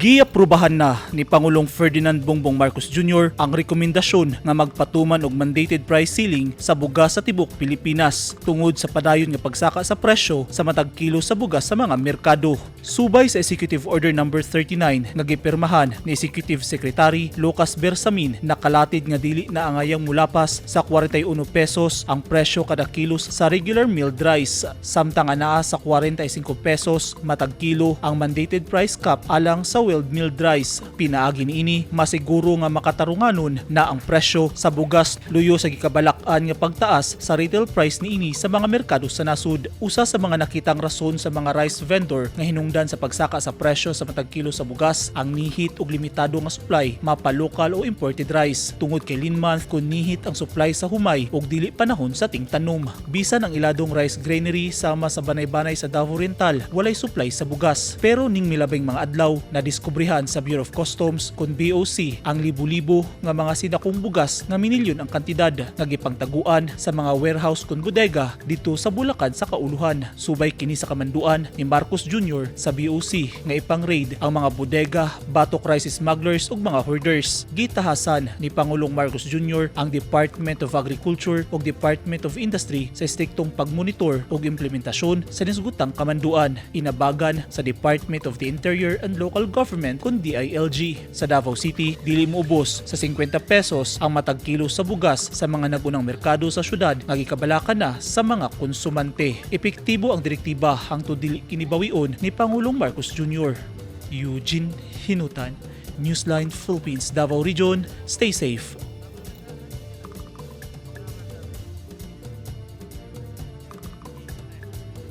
Giaprubahan na ni Pangulong Ferdinand Bongbong Marcos Jr. ang rekomendasyon nga magpatuman og mandated price ceiling sa bugas sa tibok Pilipinas tungod sa padayon nga pagsaka sa presyo sa matag kilo sa bugas sa mga merkado. Subay sa Executive Order No. 39 nga gipirmahan ni Executive Secretary Lucas Bersamin nakalatid nga dili na angayang mulapas sa 41 pesos ang presyo kada kilos sa regular milled rice samtang anaa sa 45 pesos matag kilo ang mandated price cap alang sa welled milled rice. Pinaagi niini masiguro nga makatarunganon na ang presyo sa bugas luyo sa gikabalak-an nga pagtaas sa retail price niini sa mga merkado sa nasud. Usa sa mga nakitang rason sa mga rice vendor nga hinungdan sa pagsaka sa presyo sa matag kilo sa bugas ang nihit og limitado nga supply mapa local o imported rice tungod kay lean month kun nihit ang supply sa humay og dili panahon sa tingtanom. Bisan ang iladong rice granary sama sa banay-banay sa Davao Oriental walay supply sa bugas pero ning milabing mga adlaw na diskubrihan sa Bureau of Customs kun BOC ang libo-libo nga mga sinakong bugas nga minilyon ang kantidad nga gipangtaguan sa mga warehouse kun bodega dito sa Bulacan sa Kauluhan. Subay kini sa kamanduan ni Marcos Jr. sa BOC nga ipang-raid ang mga bodega, batok rice smugglers ug mga hoarders. Gitahasan ni Pangulong Marcos Jr. ang Department of Agriculture ug Department of Industry sa striktong pagmonitor ug implementasyon sa nisgutang kamanduan. Inabagan sa Department of the Interior and Local Government kun DILG. Sa Davao City, dili moubos sa 50 pesos ang matag kilo sa bugas sa mga nagunang merkado sa syudad nga gikabalakan na sa mga konsumante. Epektibo ang direktiba hangtod dili kinibawion ni Pangulong Marcos Jr. Eugene Hinutan, Newsline Philippines, Davao Region. Stay safe.